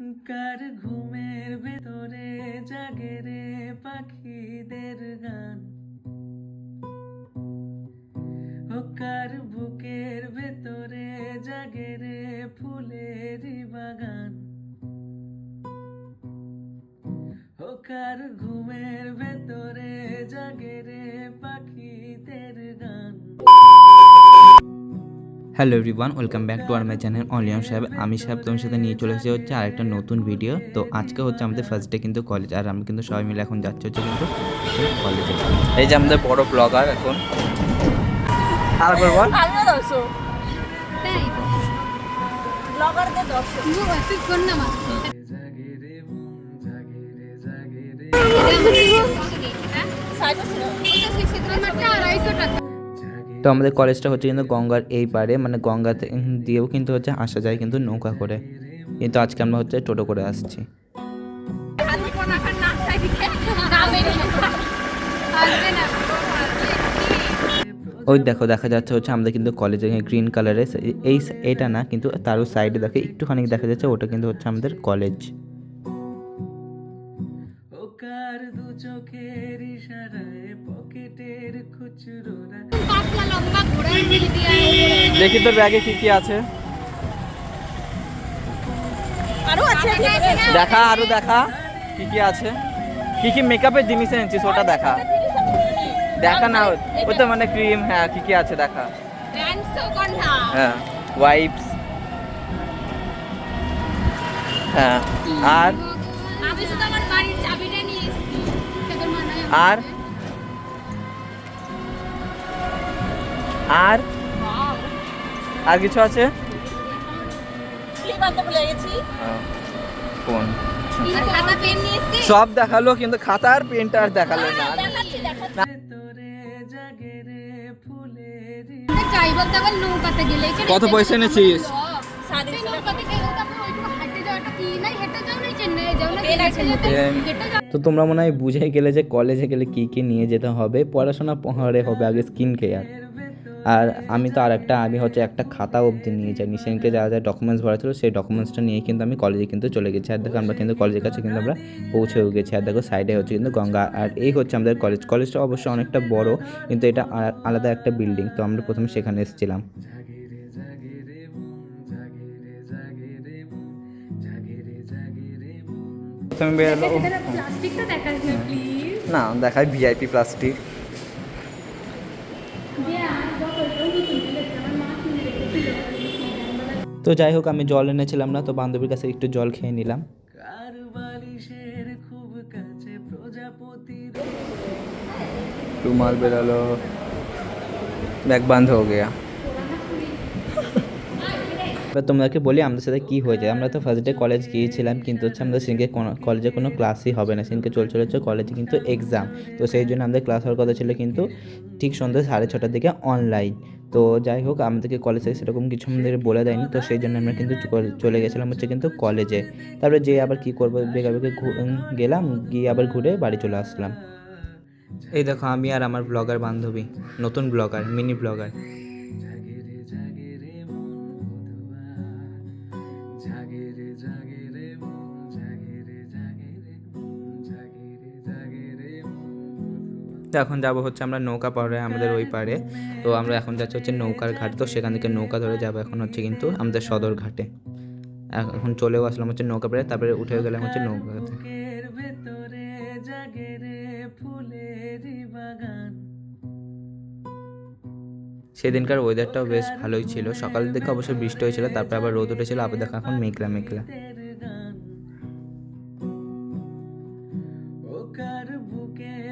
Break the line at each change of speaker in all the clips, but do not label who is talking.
কার ঘুমের ভেতরে জাগে রে পাখিদের গান? ও কার বুকের ভেতরে জাগে রে ফুলেরই বাগান? ও কার ঘুমের ভেতরে জাগে রে পাখিদের
hello everyone welcome back to our my channel oleum সাহেব আমি সাহেব তোমার সাথে নিয়ে চলে এসেছি হচ্ছে আরেকটা নতুন ভিডিও তো আজকে হচ্ছে আমাদের ফার্স্ট ডে কিন্তু কলেজ আর আমি কিন্তু সবাই মিলে এখন যাচ্ছি হচ্ছে কিন্তু কলেজে এই যে আমাদের বড় ব্লগার এখন তারপর বল
ব্লগারদের
তো আমাদের কলেজটা হচ্ছে কিন্তু গঙ্গার এই পারে মানে গঙ্গাতে দিয়েও কিন্তু হচ্ছে আসা যায় কিন্তু নৌকা করে। কিন্তু আজকে আমরা হচ্ছে টোটো করে আসছি। ওই দেখো, দেখা যাচ্ছে হচ্ছে আমাদের কিন্তু কলেজে গ্রিন কালারের এই এটা না, কিন্তু তারও সাইডে দেখে একটুখানি দেখা যাচ্ছে, ওটা কিন্তু হচ্ছে আমাদের কলেজ।
চোখের ইশারায়
দেখি তোর ব্যাগে কি কি আছে।
আরও আছে
দেখা। আরও দেখা। কি কি আছে? কি কি মেকআপের জিনিস এনেছিস ওটা দেখা। দেখা না ওই তো মানে ক্রিম হ্যাঁ কি কি আছে দেখা। হ্যাঁ ওয়াইপস হ্যাঁ আর?
আমি
আর? আর কিছু আছে? কোন? সব দেখাল কিন্তু খাতা আর পেনটা আর দেখাল না।
গেলে।
কত পয়সা এনেছিস?
তো
তোমরা মনে হয় বুঝে গেলে যে কলেজে গেলে কি কি নিয়ে যেতে হবে পড়াশোনা পরে হবে আগে স্কিন কেয়ার। আর আমি তো আর একটা আমি হচ্ছে একটা খাতা অবধি নিয়ে যাই সেদিনকে যা যা ডকুমেন্টস ভরা ছিল সেই ডকুমেন্টসটা নিয়ে কিন্তু আমি কলেজে কিন্তু চলে গেছি। আর দেখো আমরা কিন্তু কলেজের কাছে কিন্তু আমরা পৌঁছেও গেছি। আর দেখো সাইডে হচ্ছে কিন্তু গঙ্গা। আর এই হচ্ছে আমাদের কলেজ কলেজটা অবশ্যই অনেকটা বড় কিন্তু এটা আলাদা একটা বিল্ডিং তো আমরা প্রথমে সেখানে এসেছিলাম।
জাগে রে জাগে রে মন জাগে রে জাগে রে মন জাগে রে জাগে রে মন
প্রথমে বেরোলো
প্লাস্টিকটা দেখা যায় প্লিজ
না দেখায় ভিআইপি প্লাস্টিক
তো যাই হোক আমি জল এনেছিলাম না তো বান্ধবীর কাছে একটু জল খেয়ে নিলাম।
রুমাল বেরালো। ব্যাগ বন্ধ হয়ে গিয়া।
এবার তোমাদেরকে বলি আমাদের সাথে কী যায় আমরা তো ফার্স্ট ডে কলেজ গিয়েছিলাম কিন্তু হচ্ছে আমাদের সিনকে কোনো কলেজে কোনো ক্লাসই হবে না। সিনকে চলছে হচ্ছে কলেজে কিন্তু এক্সাম তো সেই জন্য আমাদের ক্লাস হওয়ার কথা ছিল কিন্তু ঠিক সন্ধ্যা সাড়ে ছটার দিকে অনলাইন তো যাই হোক, আমাদেরকে কলেজ সেরকম কিছু আমাদের বলে দেয়নি, তো সেই জন্য আমরা কিন্তু চলে- গেছিলাম হচ্ছে কিন্তু কলেজে তারপরে যে আবার কী করব বেকার ঘু- গেলাম, গিয়ে আবার ঘুরে বাড়ি চলে আসলাম। এই দেখো, আমি আর আমার ব্লগার বান্ধবী, নতুন ব্লগার মিনি ব্লগার তো এখন যাব হচ্ছে আমরা নৌকা পাড়ে আমাদের ওই পাড়ে। তো আমরা এখন যাচ্ছি হচ্ছে নৌকার ঘাট। তো সেখান থেকে নৌকা ধরে যাব এখন হচ্ছে কিন্তু আমাদের সদর ঘাটে। এখন চলেও আসলাম হচ্ছে নৌকা পাড়ে তারপরে উঠে গেলাম হচ্ছে নৌকাতে সেদিনকার ওয়েদারটাও বেশ ভালোই ছিল। সকালের দিকে অবশ্য বৃষ্টি হয়েছিল তারপরে আবার রোদ উঠেছিল আবার দেখো এখন মেঘলা মেঘলা।
বুকের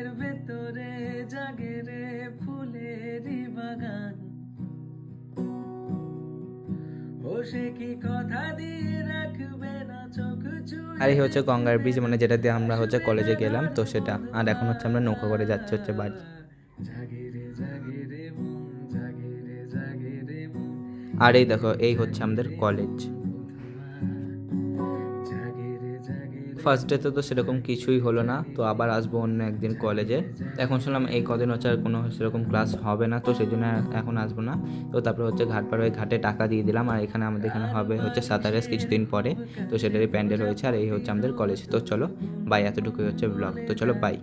সে কি কথা দিয়ে রাখবে না চোখ
আর এই হচ্ছে গঙ্গার ব্রিজ মানে যেটা দিয়ে আমরা হচ্ছে কলেজে গেলাম তো সেটা। আর এখন হচ্ছে আমরা নৌকা করে যাচ্ছি হচ্ছে বাড়ি। আর এই দেখো এই হচ্ছে আমাদের কলেজ ফার্স্ট ডেতে তো সেরকম কিছুই হলো না, তো আবার আসব অন্য একদিন কলেজে এখন শুনলাম এই কদিন হচ্ছে আর কোনো সেরকম ক্লাস হবে না, তো সেই জন্য এখন আসব না। তো তারপরে হচ্ছে ঘাট পার হয়ে ঘাটে টাকা দিয়ে দিলাম, আর এখানে আমাদের এখানে হবে হচ্ছে সাঁতারেস কিছুদিন পরে, তো সেটারই প্যান্ডেল হয়েছে আর এই হচ্ছে আমাদের কলেজ তো চলো বাই এতটুকুই হচ্ছে ব্লগ তো চলো বাই